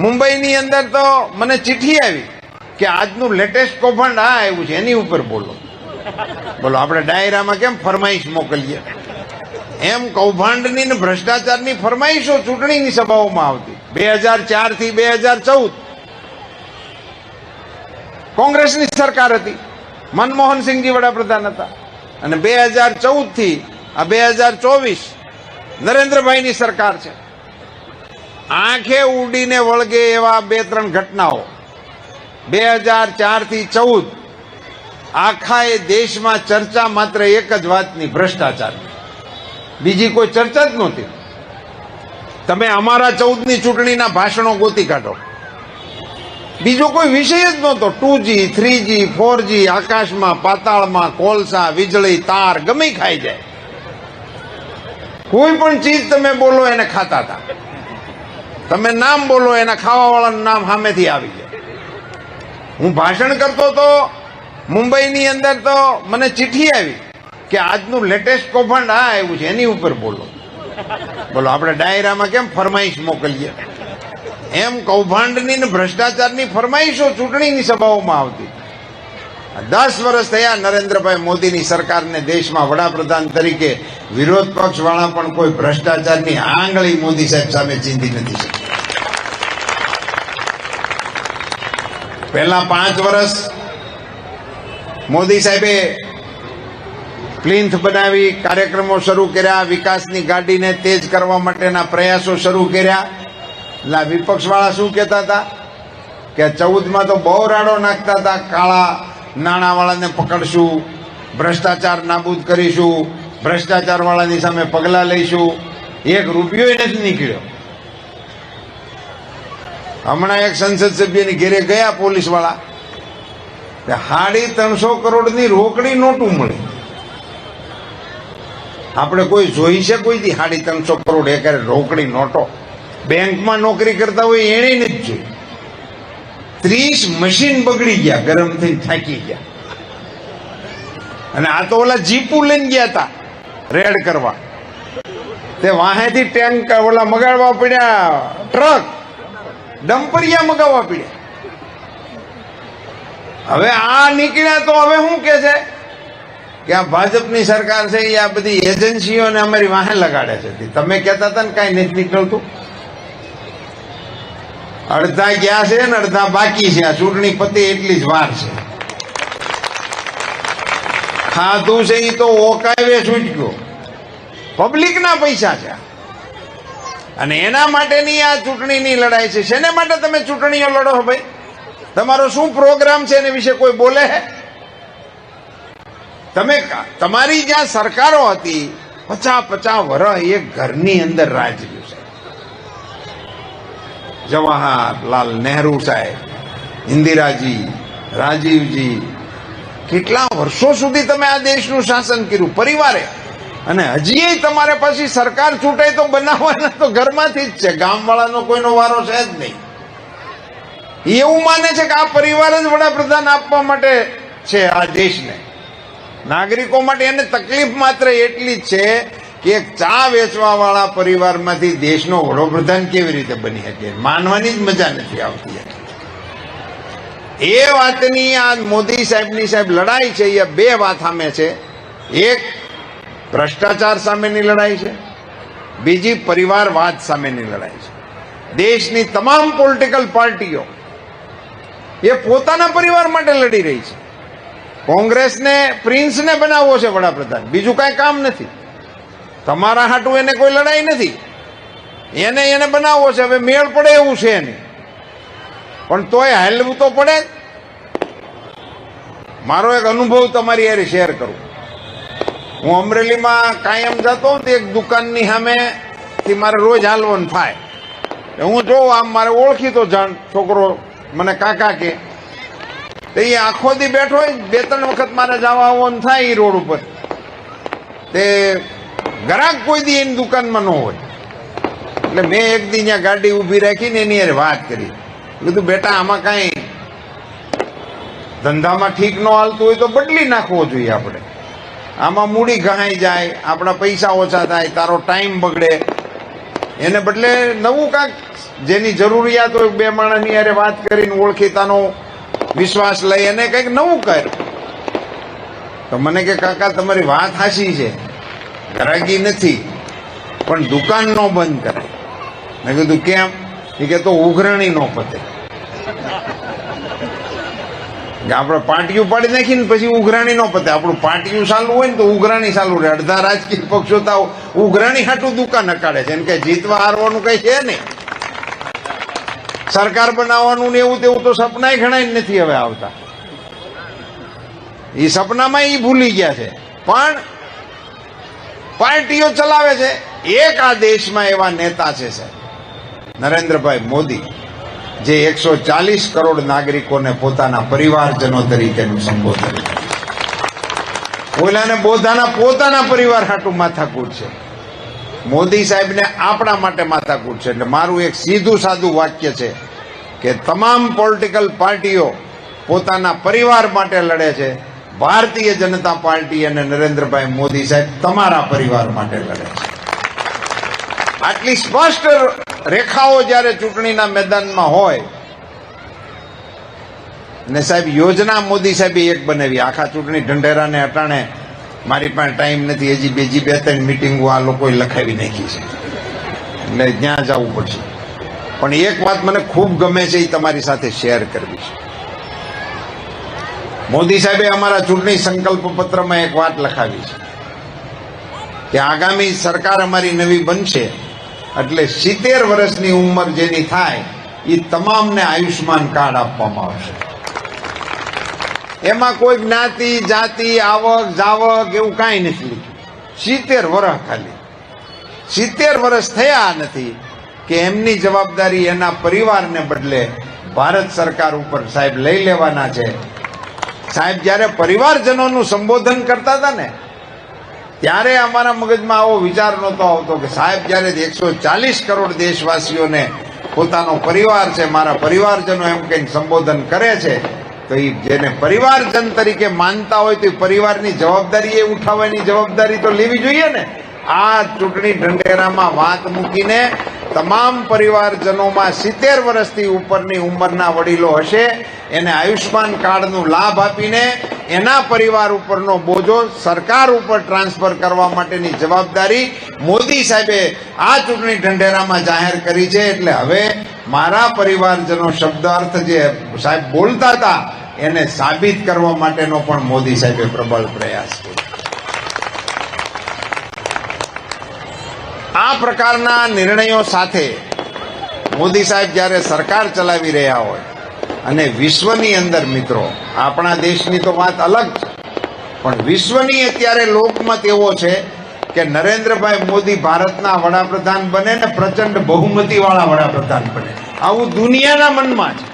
મુંબઈની અંદર તો મને ચિઠ્ઠી આવી કે આજનું લેટેસ્ટ કૌભાંડ આ આવ્યું છે, એની ઉપર બોલો. બોલો, આપણે ડાયરામાં કેમ ફરમાઈશ મોકલીએ? એમ કૌભાંડની ને ભ્રષ્ટાચારની ફરમાઈશો ચૂંટણીની સભાઓમાં આવતી. બે હજાર ચારથી બે હજાર ચૌદ. કોંગ્રેસની સરકાર હતી. મનમોહનસિંહજી વડાપ્રધાન હતા. અને બે હજાર ચૌદથી આ બે હજાર ચોવીસ નરેન્દ્રભાઈની સરકાર છે. આંખે ઉડીને વળગે એવા બે ત્રણ ઘટનાઓ. બે હજાર ચારથી ચૌદ આખા એ દેશમાં ચર્ચા માત્ર એક જ વાતની ભ્રષ્ટાચાર. બીજી કોઈ ચર્ચા જ નહોતી. તમે અમારા ચૌદની ચૂંટણીના ભાષણો ગોતી કાઢો. બીજો કોઈ વિષય જ નહોતો. Two G three G four G આકાશમાં, પાતાળમાં, કોલસા, વીજળી, તાર, ગમે ખાઈ જાય. કોઈ પણ ચીજ તમે બોલો એને ખાતા હતા. તમે નામ બોલો, એના ખાવાવાળાનું નામ સામેથી આવી જાય. હું ભાષણ કરતો તો, મુંબઈની અંદર તો મને ચિઠ્ઠી આવી કે આજનું લેટેસ્ટ કૌભાંડ આ આવ્યું છે, એની ઉપર બોલો. બોલો, આપણે ડાયરામાં કેમ ફરમાઈશ મોકલીએ? એમ કૌભાંડની ને ભ્રષ્ટાચારની ફરમાઈશો ચૂંટણીની સભાઓમાં આવતી. દસ વર્ષ થયા નરેન્દ્રભાઈ મોદીની સરકારને દેશમાં વડાપ્રધાન તરીકે વિરોધ પક્ષ વાળા પણ કોઈ ભ્રષ્ટાચારની આંગળી મોદી સાહેબ સામે ચીંધી નથી શકતા. પહેલા પાંચ વર્ષ મોદી સાહેબે પ્લિન્થ બનાવી કાર્યક્રમો શરૂ કર્યા, વિકાસની ગાડીને તેજ કરવા માટેના પ્રયાસો શરૂ કર્યા. એટલે વિપક્ષવાળા શું કહેતા હતા? કે ચૌદમાં તો બહુ રાડો નાખતા હતા, કાળા નાણાંવાળાને પકડશું, ભ્રષ્ટાચાર નાબૂદ કરીશું, ભ્રષ્ટાચારવાળાની સામે પગલાં લઈશું. એક રૂપિયો નથી નીકળ્યો. હમણાં એક સંસદ સભ્યની ઘેરે ગયા પોલીસવાળા સાડી ત્રણસો કરોડની રોકડી નોટું મળી. આપણે કોઈ જોઈ છે કોઈથી સાડી ત્રણસો કરોડ એકરે રોકડી નોટો? બેંકમાં નોકરી કરતા હોય એને નથી જોઈ. ત્રીસ મશીન બગડી ગયા, ગરમ થઈ થાકી ગયા. અને આ તો ઓલા જીપુ લઈને ગયા હતા રેડ કરવા. તે વાહેથી ટેન્ક ઓલા મગાડવા પડ્યા, ટ્રક. ડમ્પરિયા મગાવવા પડ્યા હવે આ નીકળ્યા તો હવે શું કે છે? કે આ ભાજપની સરકાર છે, એ આ બધી એજન્સીઓને અમારી વાહે લગાડે છે. તમે કહેતા હતા ને કાંઈ નથી નીકળતું. અડધા ગયા છે ને અડધા બાકી છે. આ ચૂંટણી પતિ એટલી જ વાર છે. ખાધું છે એ તો ઓકાવે છૂટક્યો. પબ્લિકના પૈસા છે અને એના માટેની આ ચૂંટણીની લડાઈ છે. શેને માટે તમે ચૂંટણીઓ લડો ભાઈ? તમારો શું પ્રોગ્રામ છે એને વિશે કોઈ બોલે? હે તમે તમારી જ્યાં સરકારો હતી પચાસ પચાસ વર્ષ એક ઘરની અંદર રાજ રહ્યું છે. જવાહરલાલ નહેરુ સાહેબ, ઇન્દિરાજી, રાજીવજી, કેટલા વર્ષો સુધી તમે આ દેશનું શાસન કર્યું? પરિવારે અને હજી તમારે પછી સરકાર છૂટે તો બનાવવાના તો ઘરમાંથી જ છે. ગામવાળાનો કોઈનો વારો છે જ નહીં. એવું માને છે કે આ પરિવાર જ વડાપ્રધાન આપવા માટે છે આ દેશને. નાગરિકો માટે એને તકલીફ માત્ર એટલી જ છે કે એક ચા વેચવા વાળા પરિવારમાંથી દેશનો વડાપ્રધાન કેવી રીતે બની શકે? માનવાની જ મજા નથી આવતી એ વાતની આ મોદી સાહેબની સાહેબ લડાઈ છે, એ બે વાત સામે છે. એક ભ્રષ્ટાચાર સામેની લડાઈ છે, બીજી પરિવારવાદ સામેની લડાઈ છે. દેશની તમામ પોલિટિકલ પાર્ટીઓ એ પોતાના પરિવાર માટે લડી રહી છે. કોંગ્રેસને, પ્રિન્સને બનાવવો છે વડાપ્રધાન. બીજું કાંઈ કામ નથી. તમારા હાટું એને કોઈ લડાઈ નથી. એને એને બનાવવો છે. હવે મેળ પડે એવું છે નહીં પણ તોય હાલવું તો પડે. મારો એક અનુભવ તમારી યારે શેર કરું. હું અમરેલીમાં કાયમ જતો હતો એક દુકાનની સામે થી મારે રોજ હાલવાનું થાય. હું જોઉં, આમ મારે ઓળખી તો જાણ છોકરો મને કાકા કે, તે એ આખો દી બેઠો હોય બે ત્રણ વખત મારે જવા આવવાનું થાય એ રોડ ઉપર. તે ગ્રાહક કોઈ દી એની દુકાનમાં ન હોય. એટલે મેં એક દી ત્યાં ગાડી ઊભી રાખીને એની યાર વાત કરી. કીધું, બેટા, આમાં કાંઈ ધંધામાં ઠીક ન હાલતું હોય તો બદલી નાખવો જોઈએ આપણે. આમાં મૂડી ઘહાઈ જાય, આપણા પૈસા ઓછા થાય, તારો ટાઈમ બગડે. એને બદલે નવું કાંક જેની જરૂરિયાત હોય, બે માણસની અરે વાત કરીને ઓળખીતાનો વિશ્વાસ લઈ અને કંઈક નવું કર. તો મને કે, કાકા, તમારી વાત હાસી છે. ગરાગી નથી, પણ દુકાન નો બંધ કરે મેં કીધું, કેમ? એ કે, તો ઉઘરાણી નો પતે. કે આપણે પાટિયું પાડી નાખીને પછી ઉઘરાણી નો પતે. આપણું પાટિયું ચાલુ હોય ને તો ઉઘરાણી ચાલુ રહે. અડધા રાજકીય પક્ષો તો ઉઘરાણી હાટું દુકાન નકાડે છે. એમ કે જીતવા હારવાનું કઈ છે નહીં. સરકાર બનાવવાનું ને એવું તેવું તો સપનાય ઘણા નથી હવે આવતા. એ સપનામાં એ ભૂલી ગયા છે. પણ પાર્ટીઓ ચલાવે છે. એક આ દેશમાં એવા નેતા છે, સાહેબ. નરેન્દ્રભાઈ મોદી. જે એકસો ચાલીસ કરોડ નાગરિકોને પોતાના પરિવારજનો તરીકેનું સંબોધન. કરે. ઓલાને બોધાના પોતાના પરિવાર હાટું માથાકૂટ છે. મોદી સાહેબને આપણા માટે માથાકૂટ છે. એટલે મારું એક સીધું સાદું વાક્ય છે કે તમામ પોલિટિકલ પાર્ટીઓ પોતાના પરિવાર માટે લડે છે. ભારતીય જનતા પાર્ટી અને નરેન્દ્રભાઈ મોદી સાહેબ તમારા પરિવાર માટે લડે છે. આટલી સ્પષ્ટ રેખાઓ જ્યારે ચૂંટણીના મેદાનમાં હોય ને સાહેબ યોજના મોદી સાહેબે એક બનાવી, આખા ચૂંટણી ઢંઢેરાને અટાણે, મારી પાસે ટાઈમ નથી, હજી બીજી બે ત્રણ મિટિંગો આ લોકોએ લખાવી નાખી છે. એટલે ત્યાં જવું પડશે. પણ એક વાત મને ખૂબ ગમે છે, એ તમારી સાથે શેર કરવી છે. મોદી સાહેબે અમારા ચૂંટણી સંકલ્પ પત્રમાં એક વાત લખાવી છે, કે આગામી સરકાર અમારી નવી બનશે એટલે સિત્તેર વર્ષની ઉંમર જેની થાય એ તમામને આયુષ્માન કાર્ડ આપવામાં આવશે. એમાં કોઈ જ્ઞાતિ, જાતિ, આવક, જાવક એવું કાંઈ નથી સિત્તેર વર્ષ ખાલી. સિત્તેર વર્ષ થયા નથી કે એમની જવાબદારી એના પરિવારને બદલે ભારત સરકાર ઉપર સાહેબ લઈ લેવાના છે. સાહેબ, જ્યારે પરિવારજનોનું સંબોધન કરતા હતા ને ત્યારે અમારા મગજમાં આવો વિચાર નહોતો આવતો કે સાહેબ, જ્યારે એકસો ચાલીસ કરોડ દેશવાસીઓને પોતાનો પરિવાર છે, મારા પરિવારજનો એમ કંઈક સંબોધન કરે છે, તો એ જેને પરિવારજન તરીકે માનતા હોય તો પરિવારની જવાબદારી એ ઉઠાવવાની જવાબદારી તો લેવી જોઈએ ને. આ ચૂંટણી ઢંઢેરામાં વાત મૂકીને તમામ પરિવારજનોમાં સિત્તેર વર્ષથી ઉપરની ઉંમરના વડીલો હશે, એને આયુષ્માન કાર્ડનો લાભ આપીને એના પરિવાર ઉપરનો બોજો સરકાર ઉપર ટ્રાન્સફર કરવા માટેની જવાબદારી મોદી સાહેબે આ ચૂંટણી ઢંઢેરામાં જાહેર કરી છે. એટલે હવે મારા પરિવારજનો શબ્દાર્થ જે સાહેબ બોલતા હતા, એને સાબિત કરવા માટેનો પણ મોદી સાહેબે પ્રબળ પ્રયાસ કર્યો. આ પ્રકારના નિર્ણયો સાથે મોદી સાહેબ જ્યારે સરકાર ચલાવી રહ્યા હોય અને વિશ્વની અંદર મિત્રો, આપણા દેશની તો વાત અલગ છે. પણ વિશ્વની અત્યારે લોકમત એવો છે કે નરેન્દ્રભાઈ મોદી ભારતના વડાપ્રધાન બને ને પ્રચંડ બહુમતીવાળા વડાપ્રધાન બને. આવું દુનિયાના મનમાં છે.